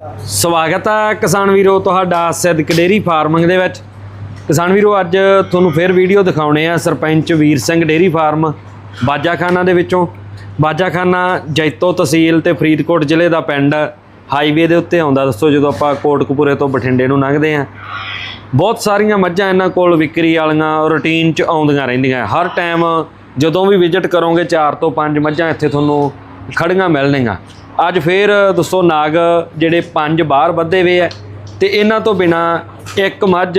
ਸਵਾਗਤ ਹੈ ਕਿਸਾਨ ਵੀਰੋ, ਤੁਹਾਡਾ ਸਿੱਧਕ ਡੇਰੀ ਫਾਰਮਿੰਗ ਦੇ ਵਿੱਚ। ਕਿਸਾਨ ਵੀਰੋ, ਅੱਜ ਤੁਹਾਨੂੰ ਫਿਰ ਵੀਡੀਓ ਦਿਖਾਉਣੇ ਆ ਸਰਪੰਚ ਵੀਰ ਸਿੰਘ ਡੇਰੀ ਫਾਰਮ ਬਾਜਾਖਾਨਾ ਦੇ ਵਿੱਚੋਂ। ਬਾਜਾਖਾਨਾ ਜੈਤੋ ਤਹਿਸੀਲ ਤੇ ਫਰੀਦਕੋਟ ਜ਼ਿਲ੍ਹੇ ਦਾ ਪਿੰਡ ਹਾਈਵੇ ਦੇ ਉੱਤੇ ਆਉਂਦਾ। ਦੱਸੋ ਜਦੋਂ ਆਪਾਂ ਕੋਟਕਪੂਰੇ ਤੋਂ ਬਠਿੰਡੇ ਨੂੰ ਲੰਘਦੇ ਆ। ਬਹੁਤ ਸਾਰੀਆਂ ਮੱਝਾਂ ਇਹਨਾਂ ਕੋਲ ਵਿਕਰੀ ਵਾਲੀਆਂ ਰੂਟੀਨ 'ਚ ਆਉਂਦੀਆਂ ਰਹਿੰਦੀਆਂ। ਹਰ ਟਾਈਮ ਜਦੋਂ ਵੀ ਵਿਜ਼ਿਟ ਕਰੋਗੇ 4 ਤੋਂ 5 ਮੱਝਾਂ ਇੱਥੇ ਤੁਹਾਨੂੰ ਖੜੀਆਂ ਮਿਲਣਗੀਆਂ ਅੱਜ ਫੇਰ ਦੋਸਤੋ ਨਾਗ ਜਿਹੜੇ ਪੰਜ ਬਾਹਰ ਵੱਧੇ ਹੋਏ ਐ ਤੇ ਇਹਨਾਂ ਤੋਂ ਬਿਨਾ ਇੱਕ ਮੱਝ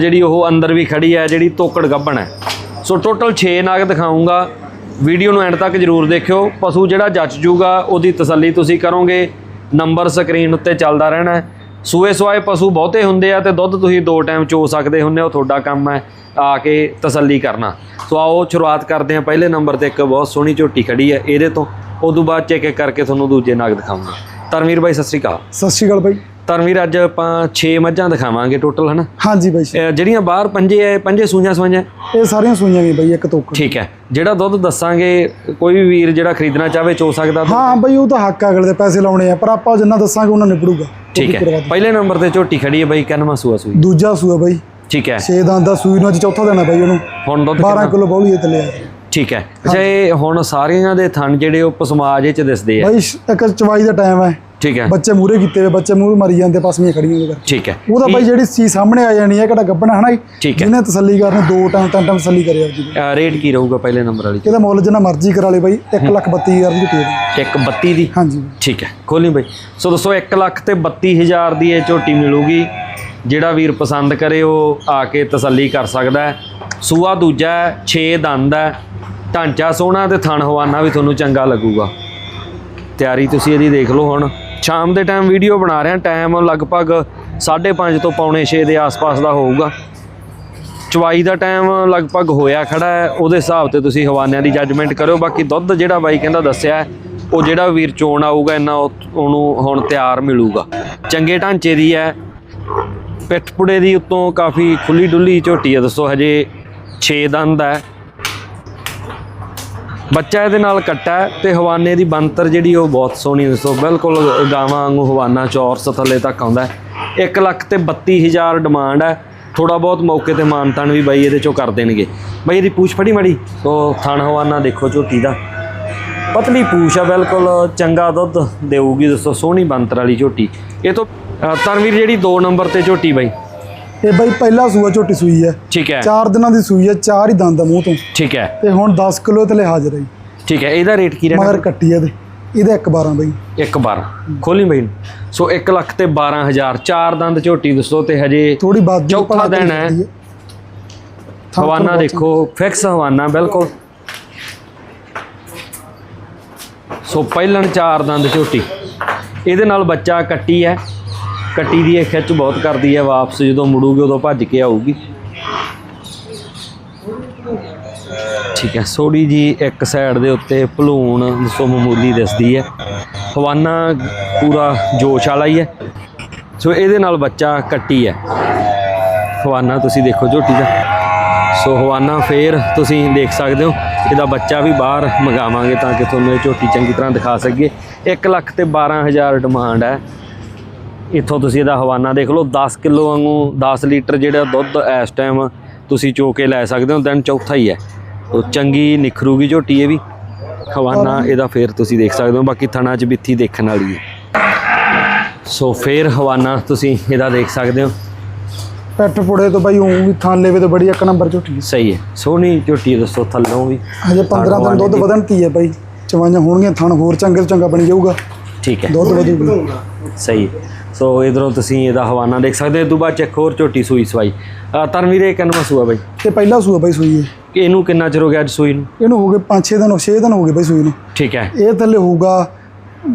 ਜਿਹੜੀ ਉਹ ਅੰਦਰ ਵੀ ਖੜੀ ਹੈ, ਜਿਹੜੀ ਤੋਕੜ ਗੱਭਣ ਹੈ। ਸੋ ਟੋਟਲ 6 ਨਾਗ ਦਿਖਾਉਂਗਾ। ਵੀਡੀਓ ਨੂੰ ਐਂਡ ਤੱਕ ਜਰੂਰ ਦੇਖਿਓ। ਪਸ਼ੂ ਜਿਹੜਾ ਜੱਚ ਜੂਗਾ, ਉਹਦੀ ਤਸੱਲੀ ਤੁਸੀਂ ਕਰੋਗੇ। ਨੰਬਰ ਸਕਰੀਨ ਉੱਤੇ ਚੱਲਦਾ ਰਹਿਣਾ ਸੂਏ ਸਵਾਏ ਪਸ਼ੂ ਬਹੁਤੇ ਹੁੰਦੇ ਆ ਤੇ ਦੁੱਧ ਤੁਸੀਂ ਦੋ ਟਾਈਮ ਚੋ ਸਕਦੇ ਹੁੰਦੇ ਹੋ। ਤੁਹਾਡਾ ਕੰਮ ਹੈ ਆ ਕੇ ਤਸੱਲੀ ਕਰਨਾ। ਸੋ ਆਓ, ਸ਼ੁਰੂਆਤ ਕਰਦੇ ਹਾਂ। ਪਹਿਲੇ ਨੰਬਰ ਤੇ ਇੱਕ ਬਹੁਤ ਸੋਹਣੀ ਝੋਟੀ ਖੜੀ ਹੈ। ਇਹਦੇ ਤੋਂ ਉਦੋਂ ਬਾਅਦ ਚੈੱਕ ਕਰਕੇ ਤੁਹਾਨੂੰ ਦੂਜੇ ਨਾਗ ਦਿਖਾਉਂਗਾ ਧਰਮਵੀਰ ਬਾਈ ਸਤਿ ਸ਼੍ਰੀ ਅਕਾਲ। ਸਤਿ ਸ਼੍ਰੀ ਅਕਾਲ ਬਾਈ। ਧਰਮਵੀਰ ਅੱਜ ਆਪਾਂ 6 ਮੱਝਾਂ ਦਿਖਾਵਾਂਗੇ ਟੋਟਲ ਹਨਾ? ਹਾਂਜੀ ਬਾਈ। ਜਿਹੜੀਆਂ ਬਾਹਰ ਪੰਜੇ ਐ ਪੰਜੇ ਸੂਈਆਂ ਸਵਾਈਆਂ? ਇਹ ਸਾਰੀਆਂ ਸੂਈਆਂ ਵੀ ਬਾਈ ਇੱਕ ਤੋਕੜ ਠੀਕ ਹੈ। ਜਿਹੜਾ ਦੁੱਧ ਦੱਸਾਂਗੇ ਕੋਈ ਵੀ ਵੀਰ ਜਿਹੜਾ ਖਰੀਦਣਾ ਚਾਹਵੇ ਚੋ ਸਕਦਾ ਤਾਂ- ਹਾਂ ਬਾਈ ਉਹ ਤਾਂ ਹੱਕ ਅਗਲੇ ਦੇ ਪੈਸੇ ਲਾਉਣੇ ਆ ਪਰ ਆਪਾਂ ਜਿੰਨਾ ਦੱਸਾਂਗੇ ਉਹਨਾਂ ਨਿਬੜੂਗਾ। ਠੀਕ ਹੈ। ਪਹਿਲੇ ਨੰਬਰ ਤੇ ਝੋਟੀ ਖੜੀ ਹੈ ਬਾਈ ਕਨਮਾ ਸੂਆ ਸੂਈ? ਦੂਜਾ ਸੂਆ ਬਾਈ। ਠੀਕ ਹੈ। 6 ਦੰਦ ਦਾ ਸੂਈ ਨੂੰ ਅੱਜ ਚੌਥਾ ਦੇਣਾ ਬਾਈ ਉਹਨੂੰ। ਹੁਣ ਦੁੱਧ 12 ਕਿਲੋ ਬੌਲੀ ਇਹ ਥੱਲੇ ਆ। ਠੀਕ ਹੈ। ਅੱਛਾ ਇਹ ਹੁਣ ਸਾਰਿਆਂ ਦੇ ਥਣ ਜਿਹੜੇ ਉਹ ਪਸਮਾਜ ਚ ਦਿਸਦੇ ਆ। ਬਾਈ ਸ਼- ਇੱਕ ਚਵਾਈ ਦਾ ਟਾਈਮ ਹੈ। ਠੀਕ ਹੈ। ਬੱਚੇ ਮੂਰੇ ਕੀਤੇ ਹੋਏ ਬੱਚੇ ਮੂਰੇ ਮਰੀ ਜਾਂਦੇ ਪਸਮੀਆਂ ਖੜੀਆਂ ਕਰਕੇ। ਠੀਕ ਹੈ। ਉਹਦਾ ਬਾਈ ਜਿਹੜੀ ਚੀਜ਼ ਸਾਹਮਣੇ ਆ ਜਾਣੀ ਹੈ ਕਿਹੜਾ ਗੱਬਣਾ ਹਨਾ ਜੀ? ਜਿਹਨੇ ਤਸੱਲੀ ਕਰਨੀ ਦੋ ਟਾਈਮ ਤਿੰਨ ਟਾਈਮ ਤਸੱਲੀ ਕਰਿਆ ਅਹ ਰੇਟ ਕੀ ਰਹੂਗਾ ਪਹਿਲੇ ਨੰਬਰ ਵਾਲੀ ਇਹਦਾ ਮੁੱਲ ਜਿੰਨਾ ਮਰਜ਼ੀ ਕਰਾ ਲੇ ਬਾਈ 132000 ਦੀ ਝੋਟੀ ਹੈ ਇੱਕ 32 ਦੀ? ਹਾਂਜੀ। ਠੀਕ ਹੈ ਖੋਲੀ ਬਾਈ। ਸੋ ਦੋਸਤੋ 1 ਲੱਖ ਤੇ 32000 ਦੀ ਇਹ ਝੋਟੀ ਮਿਲੂਗੀ। ਜਿਹੜਾ ਵੀਰ ਪਸੰਦ ਕਰੇ ਉਹ ਆ ਕੇ ਤਸੱਲੀ ਕਰ ਸਕਦਾ ਸੂਆ ਦੂਜਾ 6 ਦੰਦ ਹੈ। ਢਾਂਚਾ ਸੋਹਣਾ ਤੇ ਥਣ ਹਵਾਨਾ ਵੀ ਤੁਹਾਨੂੰ ਚੰਗਾ ਲੱਗੂਗਾ। ਤਿਆਰੀ ਤੁਸੀਂ ਇਹਦੀ ਦੇਖ ਲਓ ਹੁਣ। ਸ਼ਾਮ ਦੇ ਟਾਈਮ ਵੀਡੀਓ ਬਣਾ ਰਿਹਾ। ਟਾਈਮ ਲਗਭਗ 5:30 ਤੋਂ ਪੌਣੇ 6 ਦੇ ਆਸ-ਪਾਸ ਦਾ ਹੋਊਗਾ। ਚਵਾਈ ਦਾ ਟਾਈਮ ਲਗਭਗ ਹੋਇਆ ਖੜਾ ਹੈ। ਉਹਦੇ ਹਿਸਾਬ ਤੇ ਤੁਸੀਂ ਹਵਾਨਿਆਂ ਦੀ ਜੱਜਮੈਂਟ ਕਰਿਓ। ਬਾਕੀ ਦੁੱਧ ਜਿਹੜਾ ਬਾਈ ਕਹਿੰਦਾ ਦੱਸਿਆ ਉਹ ਜਿਹੜਾ ਵੀਰ ਚੋਣ ਆਊਗਾ, ਇੰਨਾ ਉਹ- ਉਹਨੂੰ ਹੁਣ ਤਿਆਰ ਮਿਲੂਗਾ। ਚੰਗੇ ਢਾਂਚੇ ਦੀ ਹੈ। ਪਿੱਠਪੁੜੇ ਦੀ ਉੱਤੋਂ ਕਾਫੀ ਖੁੱਲੀ ਡੁੱਲੀ ਝੋਟੀ ਹੈ। ਦੱਸੋ ਹਜੇ 6 ਦੰਦ ਹੈ। ਬੱਚਾ ਇਹਦੇ ਨਾਲ ਕੱਟਾ ਹੈ ਤੇ ਹਵਾਨੇ ਦੀ ਬੰਤਰ ਜਿਹੜੀ ਉਹ ਬਹੁਤ ਸੋਹਣੀ ਦੱਸੋ ਬਿਲਕੁਲ ਗਾਵਾਂ ਵਾਂਗੂ ਹਵਾਨਾ ਚੌਰਸ ਥੱਲੇ ਤੱਕ ਆਉਂਦਾ ਹੈ। 1 ਲੱਖ ਤੇ 32000 ਡਿਮਾਂਡ ਹੈ। ਥੋੜਾ ਬਹੁਤ ਮੌਕੇ ਤੇ ਮਾਨਤਾਨ ਵੀ ਬਾਈ ਇਹਦੇ ਚੋਂ ਕਰ ਦੇਣਗੇ। ਬਾਈ ਇਹਦੀ ਪੂਛ ਫੜੀ ਮੜੀ? ਉਹ ਥਣ ਹਵਾਨਾ ਦੇਖੋ ਝੋਟੀ ਦਾ। ਪਤਲੀ ਪੂਛ ਆ ਬਿਲਕੁਲ ਚੰਗਾ ਦੁੱਧ ਦੇਊਗੀ। ਦੱਸੋ ਸੋਹਣੀ ਬੰਤਰ ਵਾਲੀ ਝੋਟੀ। ਇਹ ਤੋਂ ਅ, ਜਿਹੜੀ 2 ਨੰਬਰ ਤੇ ਝੋਟੀ ਬਾਈ। ਇਹ ਬਾਈ ਪਹਿਲਾ ਸੂਆ ਝੋਟੀ ਸੂਈ ਹੈ। ਠੀਕ ਹੈ। ਚਾਰ ਦਿਨਾਂ ਦੀ ਸੂਈ ਹੈ ਚਾਰ ਹੀ ਦੰਦ ਆ ਮੂੰਹ ਤੋਂ। ਠੀਕ ਹੈ। ਤੇ ਹੁਣ 10 ਕਿਲੋ ਤੇ ਹਾਜ਼ਰ ਹੈ ਜੀ। ਠੀਕ ਹੈ ਇਹਦਾ ਰੇਟ ਕੀ ਰਹਿਣਾ? ਮਗਰ ਕੱਟੀ ਇਹਦੇ। ਇਹਦਾ 1 12 ਬਾਈ। ਇੱਕ 12 ਖੋਲੀ ਬਈ। ਸੋ 1 ਲੱਖ ਤੇ 12000 ਚਾਰ ਦੰਦ ਝੋਟੀ ਦੱਸੋ ਤੇ ਹਜੇ ਥੋੜੀ ਬਾਤ ਚੌਥਾ ਦਿਨ ਹੈ। ਹਵਾਨਾ ਦੇਖੋ ਫਿਕਸ ਹਵਾਨਾ ਬਿਲਕੁਲ। ਸੋ ਪਹਿਲਣ ਚਾਰ ਦੰਦ ਝੋਟੀ। ਇਹਦੇ ਨਾਲ ਬੱਚਾ ਕੱਟੀ ਹੈ। ਕੱਟੀ ਦੀ ਇਹ ਖਿੱਚ ਬਹੁਤ ਕਰਦੀ ਹੈ ਵਾਪਸ, ਜਦੋਂ ਮੁੜੂਗੀ ਉਦੋਂ ਭੱਜ ਕੇ ਆਊਗੀ। ਠੀਕ ਹੈ ਸੋੜੀ ਜੀ ਇੱਕ ਸਾਈਡ ਦੇ ਉੱਤੇ ਭਲੂਣ ਸੋ ਮਾਮੂਲੀ ਦਿਸਦੀ ਹੈ। ਹਵਾਨਾ ਪੂਰਾ ਜੋਸ਼ ਵਾਲਾ ਹੀ ਹੈ। ਸੋ ਇਹਦੇ ਨਾਲ ਬੱਚਾ ਕੱਟੀ ਹੈ। ਹਵਾਨਾ, ਤੁਸੀਂ ਦੇਖੋ ਝੋਟੀ ਦਾ। ਸੋ ਹਵਾਨਾ ਫੇਰ ਤੁਸੀਂ ਦੇਖ ਸਕਦੇ ਹੋ, ਇਹਦਾ ਬੱਚਾ ਵੀ ਬਾਹਰ ਮੰਗਾਵਾਂਗੇ ਤਾਂ ਕਿ ਤੁਹਾਨੂੰ ਇਹ ਝੋਟੀ ਚੰਗੀ ਤਰ੍ਹਾਂ ਦਿਖਾ ਸਕੀਏ। 1 ਲੱਖ ਤੇ 12000 ਡਿਮਾਂਡ ਹੈ। ਇੱਥੋਂ ਤੁਸੀਂ ਇਹਦਾ ਹਵਾਨਾ ਦੇਖ ਲਓ 10 ਕਿਲੋ ਵਾਂਗੂ 10 ਲੀਟਰ ਜਿਹੜਾ ਦੁੱਧ ਇਸ ਟਾਈਮ ਤੁਸੀਂ ਚੋ ਕੇ ਲੈ ਸਕਦੇ ਹੋ ਦਿਨ ਚੌਥਾ ਹੀ ਹੈ। ਉਹ ਚੰਗੀ ਨਿਖਰੂਗੀ ਝੋਟੀ ਇਹ ਵੀ। ਹਵਾਨਾ ਇਹਦਾ ਫੇਰ ਤੁਸੀਂ ਦੇਖ ਸਕਦੇ ਹੋ ਬਾਕੀ ਥਣਾ 'ਚ ਬਿੱਥੀ ਦੇਖਣ ਵਾਲੀ ਹੈ। ਸੋ ਫੇਰ ਹਵਾਨਾ ਤੁਸੀਂ ਇਹਦਾ ਦੇਖ ਸਕਦੇ ਹੋ। ਪੈਟ ਪੁੜੇ ਤੋਂ ਬਾਈ ਉਹ ਵੀ ਥਾਂ ਲੈਵੇ ਤੇ ਬੜੀ ਇੱਕ ਨੰਬਰ ਝੋਟੀ ਸਹੀ ਹੈ ਸੋਹਣੀ ਝੋਟੀ ਦੱਸੋ ਥੱਲੋਂ ਵੀ। ਹਜੇ 15 ਦਿਨ ਦੁੱਧ ਵਧਣ ਤੀ ਹੈ ਬਾਈ। ਚਵਾਈਆਂ ਹੋਣਗੀਆਂ ਥਣ ਹੋਰ ਚੰਗੇ ਤੋਂ ਚੰਗਾ ਬਣ ਜਾਊਗਾ। ਠੀਕ ਹੈ। ਦੁੱਧ ਵਧੂਗਾ। ਸਹੀ ਹੈ। ਸੋ ਇਧਰੋਂ ਤੁਸੀਂ ਇਹਦਾ ਹਵਾਨਾ ਦੇਖ ਸਕਦੇ ਹੋ। ਤੋਂ ਬਾਅਦ ਚੱਕ ਹੋਰ ਝੋਟੀ ਸੂਈ ਸਵਾਈ। ਧਰਮਵੀਰੇ ਕਿੰਨਵਾਂ ਸੂਆ ਬਾਈ? ਤੇ ਪਹਿਲਾ ਸੂਆ ਬਾਈ ਸੂਈ ਹੈ ਇਹਨੂੰ ਕਿੰਨਾ ਚਿਰ ਹੋ ਗਿਆ ਅੱਜ ਸੂਈ ਨੂੰ? ਇਹਨੂੰ ਹੋ ਗਏ 5-6 ਦਿਨ 6 ਦਿਨ ਹੋ ਗਏ ਬਾਈ ਸੂਈ ਨੂੰ। ਠੀਕ ਹੈ। ਇਹ ਥੱਲੇ ਹੋਊਗਾ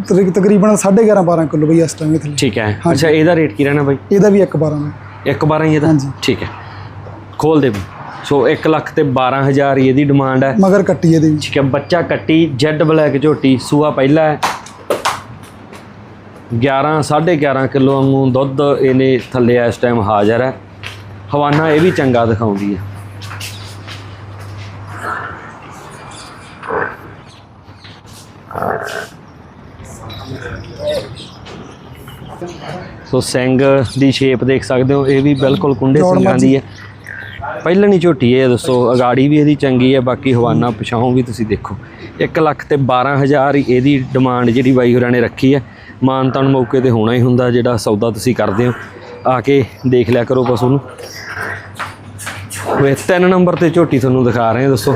ਤਕ- ਤਕਰੀਬਨ 11.5 12 ਕਿਲੋ ਬਾਈ ਇਸ ਟਾਈਮ ਇਹ ਥੱਲੇ। ਠੀਕ ਹੈ। ਅੱਛਾ ਇਹਦਾ ਰੇਟ ਕੀ ਰਹਿਣਾ ਬਾਈ? ਇਹਦਾ ਵੀ 1 12 ਹੈ। ਇੱਕ 12 ਹੀ ਇਹਦਾ? ਹਾਂਜੀ। ਠੀਕ ਹੈ। ਖੋਲ ਦੇ ਬਈ। ਸੋ 1 ਲੱਖ ਤੇ 12000 ਹੀ ਇਹਦੀ ਡਿਮਾਂਡ ਹੈ। ਮਗਰ ਕੱਟੀ ਇਹਦੇ। ਠੀਕ ਹੈ ਬੱਚਾ ਕੱਟੀ ਜੈਡ ਬਲੈਕ ਝੋਟੀ ਸੂਆ ਪਹਿਲਾ ਹੈ। 11 11.5 ਕਿਲੋ ਵਾਂਗੂ ਦੁੱਧ ਇਹਨੇ ਥੱਲੇ ਇਸ ਟਾਈਮ ਹਾਜ਼ਰ ਹੈ। ਹਵਾਨਾ ਇਹ ਵੀ ਚੰਗਾ ਦਿਖਾਉਂਦੀ ਹੈ। ਸੋ ਸਿੰਘ ਦੀ ਸ਼ੇਪ ਦੇਖ ਸਕਦੇ ਹੋ ਇਹ ਵੀ ਬਿਲਕੁਲ ਕੁੰਡੇ ਸਿੰਘਾਂ। ਦੀ ਹੈ। ਪਹਿਲਣੀ ਝੋਟੀ ਹੈ ਦੱਸੋ ਅਗਾੜੀ ਵੀ ਇਹਦੀ ਚੰਗੀ ਹੈ ਬਾਕੀ ਹਵਾਨਾ ਪਛਾਉਂ ਵੀ ਤੁਸੀਂ ਦੇਖੋ। 1 ਲੱਖ ਤੇ 12000 ਹੀ ਇਹਦੀ ਡਿਮਾਂਡ ਜਿਹੜੀ ਬਾਈ ਹੋਰਾਂ ਨੇ ਰੱਖੀ ਹੈ। ਮਾਨ ਤਾਨ ਮੌਕੇ ਤੇ ਹੋਣਾ ਹੀ ਹੁੰਦਾ ਜਿਹੜਾ ਸੌਦਾ ਤੁਸੀਂ ਕਰਦੇ ਹੋ। ਆ ਕੇ ਦੇਖ ਲਿਆ ਕਰੋ ਪਸ਼ੂ ਨੂੰ। ਵੇ ਤਿੰਨ ਨੰਬਰ ਤੇ ਝੋਟੀ ਤੁਹਾਨੂੰ ਦਿਖਾ ਰਹੇ ਹਾਂ ਦੱਸੋ।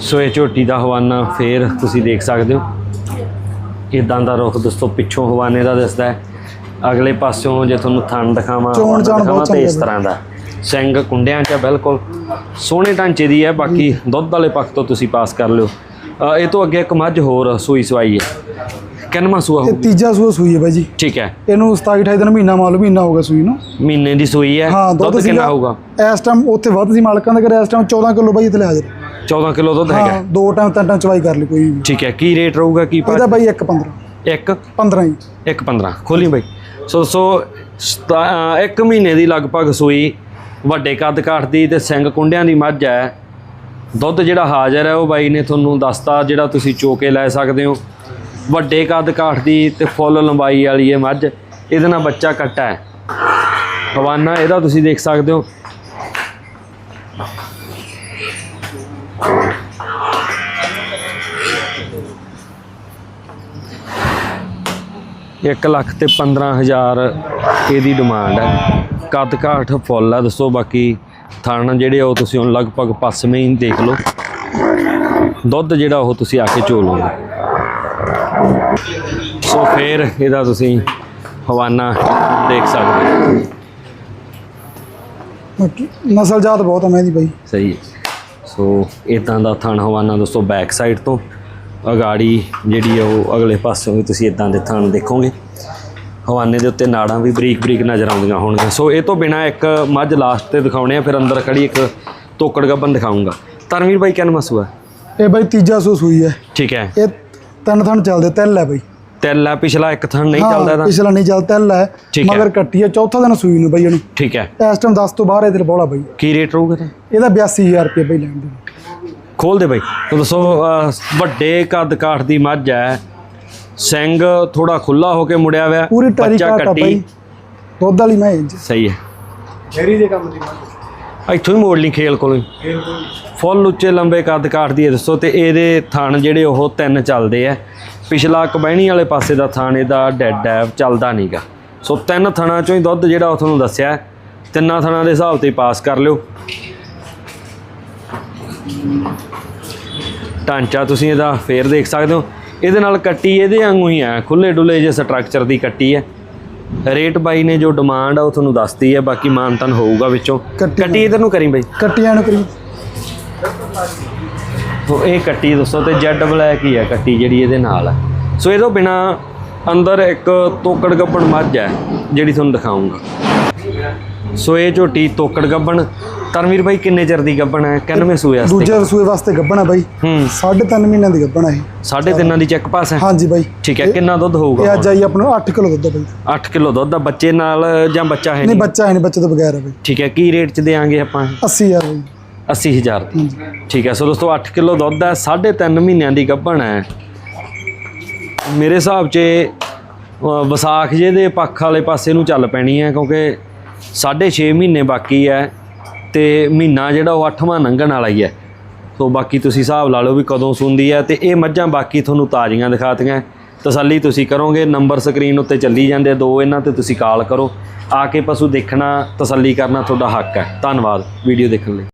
ਸੋ ਇਹ ਝੋਟੀ ਦਾ ਹਵਾਨਾ ਫੇਰ ਤੁਸੀਂ ਦੇਖ ਸਕਦੇ ਹੋ। ਇਦਾਂ ਦਾ ਰੁਖ ਦੋਸਤੋ ਪਿੱਛੋਂ ਹਵਾਨੇ ਦਾ ਦਿਸਦਾ ਹੈ। ਅਗਲੇ ਪਾਸਿਓਂ ਜੇ ਤੁਹਾਨੂੰ ਥਣ ਦਿਖਾਵਾਂ ਚੋਣ ਬਹੁਤ ਤੇ ਇਸ ਤਰ੍ਹਾਂ ਦਾ। ਸਿੰਘ ਕੁੰਡਿਆਂ 'ਚ ਬਿਲਕੁਲ। ਸੋਹਣੇ ਢਾਂਚੇ ਦੀ ਹੈ ਬਾਕੀ ਦੁੱਧ ਵਾਲੇ ਪੱਖ ਤੋਂ ਤੁਸੀਂ ਪਾਸ ਕਰ ਲਿਓ। ਇਹ ਤੋਂ ਅੱਗੇ ਇੱਕ ਮੱਝ ਹੋਰ ਸੂਈ ਸਵਾਈ ਹੈ। ਕਿੰਨਵਾਂ ਸੂਆ ਇਹ ਹੋਊ? ਤੀਜਾ ਸੂਆ ਸੂਈ ਹੈ ਬਾਈ ਜੀ। ਠੀਕ ਹੈ। ਇਹਨੂੰ 27 28 ਦਿਨ ਮਹੀਨਾ ਮਾਲ ਮਹੀਨਾ ਹੋ ਗਿਆ ਸੂਈ ਨੂੰ। ਮਹੀਨੇ ਦੀ ਸੂਈ ਹੈ। ਦੁੱਧ ਸੀਗਾ। ਕਿੰਨਾ ਹੋਊਗਾ? ਇਸ ਟਾਈਮ ਉੱਥੇ ਵੱਧ ਸੀ ਮਾਲਕਾਂ ਦੇ ਘਰੇ ਇਸ ਟਾਈਮ 14 ਕਿਲੋ ਬਾਈ ਇੱਥੇ ਹਾਜ਼ਰ 14 ਕਿਲੋ ਦੁੱਧ ਹੈਗਾ। ਹਾਂ ਦੋ ਟਾਈਮ ਤਿੰਨ ਟਾਈਮ ਚਵਾਈ ਕਰ ਲਈ ਕੋਈ ਵੀ। ਠੀਕ ਹੈ ਕੀ ਰੇਟ ਰਹੂਗਾ ਕੀ ਇਹਦਾ ਬਾਈ 1 15 ਇੱਕ? 15 ਹੀ। ਇੱਕ 15 ਖੋਲੀ ਬਾਈ। ਸੋ ਸੋ ਸਤਾ- ਅਹ ਇੱਕ ਮਹੀਨੇ ਦੀ ਲਗਭਗ ਸੂਈ ਵੱਡੇ ਕੱਦ ਕਾਠ ਦੀ ਤੇ ਸਿੰਘ ਕੁੰਡਿਆਂ ਦੀ ਮੱਝ ਹੈ। ਦੁੱਧ ਜਿਹੜਾ ਹਾਜ਼ਰ ਹੈ, ਉਹ ਬਾਈ ਨੇ ਤੁਹਾਨੂੰ ਦੱਸਤਾ, ਜਿਹੜਾ ਤੁਸੀਂ ਚੋਕੇ ਲੈ ਸਕਦੇ ਹੋ। ਵੱਡੇ ਕੱਦ ਕਾਠ ਦੀ ਤੇ ਫੁੱਲ ਲੰਬਾਈ ਵਾਲੀ ਇਹ ਮੱਝ। ਇਹਦੇ ਨਾਲ ਬੱਚਾ ਕੱਟਾ ਹੈ। ਹਵਾਨਾ ਇਹਦਾ ਤੁਸੀਂ ਦੇਖ ਸਕਦੇ ਹੋ। ਇੱਕ ਲੱਖ ਤੇ 15000 ਇਹਦੀ ਡਿਮਾਂਡ ਹੈ। ਕੱਦ ਕਾਠ ਫੁੱਲ ਆ ਦੱਸੋ ਬਾਕੀ। ਥਣ ਜਿਹੜੇ ਉਹ ਤੁਸੀਂ ਹੁਣ ਲਗਭਗ ਪਸਵੇਂ ਹੀ ਦੇਖ ਲਓ। ਦੁੱਧ ਜਿਹੜਾ ਉਹ ਤੁਸੀਂ ਆ ਕੇ ਚੋ ਲਓਗੇ ਸੋ ਫੇਰ ਇਹਦਾ ਤੁਸੀਂ ਹਵਾਨਾ ਦੇਖ ਸਕਦੇ ਹੋ। ਨਸਲ ਜਾਤ ਬਹੁਤ ਆ ਮੈਂ ਦੀ ਬਾਈ। ਸਹੀ ਹੈ। ਸੋ ਇਦਾਂ ਦਾ ਥਣ ਹਵਾਨਾ ਦੋਸਤੋ ਬੈਕ ਸਾਈਡ ਤੋਂ। ਅਗਾੜੀ ਜਿਹੜੀ ਉਹ ਅਗਲੇ ਪਾਸੋਂ ਵੀ ਤੁਸੀਂ ਇਦਾਂ ਦੇ ਥਣ ਦੇਖੋਗੇ। ਹਵਾਨੇ ਦੇ ਉੱਤੇ ਨਾੜਾਂ ਵੀ ਬਰੀਕ ਬਰੀਕ ਨਜ਼ਰ ਆਉਂਦੀਆਂ ਹੋਣਗੀਆਂ। ਸੋ ਇਹ ਤੋਂ ਬਿਨਾ ਇੱਕ ਮੱਝ ਲਾਸਟ ਤੇ ਦਿਖਾਉਣੇ ਆ ਫਿਰ ਅੰਦਰ ਖੜੀ ਇੱਕ ਤੋਕੜ ਗੱਬਨ ਦਿਖਾਉਂਗਾ ਧਰਮਵੀਰ ਬਾਈ ਕਿੰਨ ਮਸੂਆ? ਇਹ ਬਾਈ ਤੀਜਾ ਸੂਆ ਸੂਈ ਹੈ। ਠੀਕ ਹੈ। ਇਹ ਤਿੰਨ ਥਣ ਚੱਲਦੇ ਤਿੰਨ ਹੈ ਬਾਈ। ਤਿਲ ਹੈ ਪਿਛਲਾ ਇੱਕ ਥਣ ਨਹੀਂ ਚੱਲਦਾ ਇਹਦਾ? ਪਿਛਲਾ ਨਹੀਂ ਚੱਲ ਤਿੰਨ ਹੈ। ਮਗਰ ਕੱਟੀ ਹੈ ਚੌਥਾ ਦਿਨ ਸੂਈ ਨੂੰ ਬਾਈ ਇਹਨੂੰ। ਠੀਕ ਹੈ। ਇਸ ਟਾਈਮ 10 ਤੋਂ ਬਾਹਰ ਇਹਦੇ ਬੋਲਾ ਬਾਈ। ਕੀ ਰੇਟ ਰਹੂਗਾ ਤੇ ਇਹਦਾ 82000 ਰੁਪਏ ਬਾਈ ਲੈਣ ਦੇ। ਖੋਲ ਦੇ ਬਾਈ। ਤੋ ਦੱਸੋ ਵੱਡੇ ਕੱਦ ਕਾਠ ਦੀ ਮੱਝ ਹੈ। ਸਿੰਘ ਥੋੜਾ ਖੁੱਲਾ ਹੋ ਕੇ ਮੁੜਿਆ ਹੋਇਆ ਪੂਰੀ ਟਰੀ ਕੱਟੀ। ਬਾਈ ਦੁੱਧ ਵਾਲੀ ਮੈਂ ਇੰਜ। ਸਹੀ ਹੈ। ਮੇਰੀ ਦੇ ਕੰਮ ਦੀ ਇੱਥੋਂ ਹੀ ਮੋੜ ਲਈ ਖੇਲ ਕੋਲੋਂ ਹੀ। ਫੁੱਲ ਉੱਚੇ ਲੰਬੇ ਕੱਦ ਕਾਠ ਦੀ ਹੈ ਦੱਸੋ। ਤੇ ਇਹਦੇ ਥਣ ਜਿਹੜੇ ਉਹ ਤਿੰਨ ਚੱਲਦੇ ਆ। ਪਿਛਲਾ ਕਬਹਿਣੀ ਵਾਲੇ ਪਾਸੇ ਦਾ ਥਣ ਇਹਦਾ ਡੈਡ ਹੈ ਚੱਲਦਾ ਨਹੀਂਗਾ ਸੋ ਤਿੰਨ ਥਣਾਂ ਚੋਂ ਹੀ ਦੁੱਧ ਜਿਹੜਾ ਉਹ ਤੁਹਾਨੂੰ ਦੱਸਿਆ। ਤਿੰਨਾਂ ਥਣਾਂ ਦੇ ਹਿਸਾਬ ਤੇ ਪਾਸ ਕਰ ਲਿਓ। ਢਾਂਚਾ ਤੁਸੀਂ ਇਹਦਾ ਫੇਰ ਦੇਖ ਸਕਦੇ ਹੋ। ਇਹਦੇ ਨਾਲ ਕੱਟੀ ਇਹਦੇ ਵਾਂਗੂ ਹੀ ਆ। ਖੁੱਲੇ ਡੁੱਲੇ ਜੇ ਸਟਰਕਚਰ ਦੀ ਕੱਟੀ ਹੈ ਰੇਟ ਬਾਈ ਨੇ ਜੋ ਡਿਮਾਂਡ ਆ ਉਹ ਤੁਹਾਨੂੰ ਦੱਸਤੀ ਹੈ ਬਾਕੀ ਮਾਨਤਨ ਹੋਊਗਾ ਵਿੱਚੋਂ। ਕੱਟੀ ਇਧਰ ਨੂੰ ਕਰੀ ਬਾਈ। ਕੱਟੀਆਂ ਨੂੰ ਕਰੀ। ਸੋ ਇਹ ਕੱਟੀ ਦੱਸੋ ਤੇ ਜੈਡ ਬਲੈਕ ਹੀ ਹੈ ਕੱਟੀ ਜਿਹੜੀ ਇਹਦੇ ਨਾਲ ਹੈ ਸੋ ਇਹ ਤੋਂ ਬਿਨਾ ਅੰਦਰ ਇੱਕ ਤੋਕੜ ਗੱਬਣ ਮੱਝ ਹੈ ਜਿਹੜੀ ਤੁਹਾਨੂੰ ਦਿਖਾਉਂਗਾ ਸੋ ਇਹ ਝੋਟੀ ਤੋਕੜ ਗੱਬਣ ਤਰਨਵੀਰ ਬਾਈ ਕਿੰਨੇ ਚਿਰ ਦੀ ਗੱਬਣ ਹੈ? ਕਿੰਨਵੇਂ ਸੂਏ ਵਾਸਤੇ ਦੂਜੇ ਰਸੂਏ ਵਾਸਤੇ ਗੱਬਣਾ ਬਾਈ। ਹੂੰ। ਸਾਢੇ ਤਿੰਨ ਮਹੀਨਿਆਂ ਦੀ ਗੱਬਣਾ ਇਹ। ਸਾਢੇ ਤਿੰਨਾਂ ਦੀ ਚੈੱਕ ਪਾਸ ਹੈ? ਹਾਂਜੀ ਬਾਈ। ਠੀਕ ਹੈ ਕਿੰਨਾ ਦੁੱਧ ਇਹ ਹੋਊਗਾ ਅੱਜ ਆਈ ਆਪਣਾ 8 ਕਿਲੋ ਦੁੱਧ ਆ ਬਾਈ। 8 ਕਿਲੋ ਦੁੱਧ ਦਾ ਬੱਚੇ ਨਾਲ ਜਾਂ ਬੱਚਾ ਹੈ ਨਹੀਂ ਬੱਚਾ ਹੈ ਨਹੀਂ ਬੱਚੇ ਤੋਂ ਬਗੈਰ ਹੈ ਬਾਈ। ਠੀਕ ਹੈ ਕੀ ਰੇਟ ਚ ਦੇਾਂਗੇ ਆਪਾਂ? 80000 ਬਾਈ। 80000 ਦੀ। ਠੀਕ ਹੈ ਸੋ ਦੋਸਤੋ 8 ਕਿਲੋ ਦੁੱਧ ਹੈ ਸਾਢੇ ਤਿੰਨ ਮਹੀਨਿਆਂ ਦੀ ਗੱਭਣ ਹੈ। ਮੇਰੇ ਹਿਸਾਬ 'ਚ ਵਿਸਾਖ ਜੇ ਦੇ ਪੱਖ ਵਾਲੇ ਪਾਸੇ ਨੂੰ ਚੱਲ ਪੈਣੀ ਹੈ ਕਿਉਂਕਿ ਸਾਢੇ 6 ਮਹੀਨੇ ਬਾਕੀ ਹੈ। ਤੇ ਮਹੀਨਾ ਜਿਹੜਾ ਉਹ 8ਵਾਂ ਲੰਘਣ ਵਾਲਾ ਹੀ ਹੈ। ਸੋ ਬਾਕੀ ਤੁਸੀਂ ਹਿਸਾਬ ਲਾ ਲਓ ਵੀ ਕਦੋਂ ਸੁੰਦੀ ਹੈ ਤੇ ਇਹ ਮੱਝਾਂ ਬਾਕੀ ਤੁਹਾਨੂੰ ਤਾਜ਼ੀਆਂ ਦਿਖਾਤੀਆਂ। ਤਸੱਲੀ ਤੁਸੀਂ ਕਰੋਗੇ, ਨੰਬਰ ਸਕਰੀਨ ਉੱਤੇ ਚੱਲੀ ਜਾਂਦੇ ਦੋ ਇਹਨਾਂ ਤੇ ਤੁਸੀਂ ਕਾਲ ਕਰੋ। ਆ ਕੇ ਪਸ਼ੂ ਦੇਖਣਾ, ਤਸੱਲੀ ਕਰਨਾ ਤੁਹਾਡਾ ਹੱਕ ਹੈ। ਧੰਨਵਾਦ, ਵੀਡੀਓ ਦੇਖਣ ਲਈ।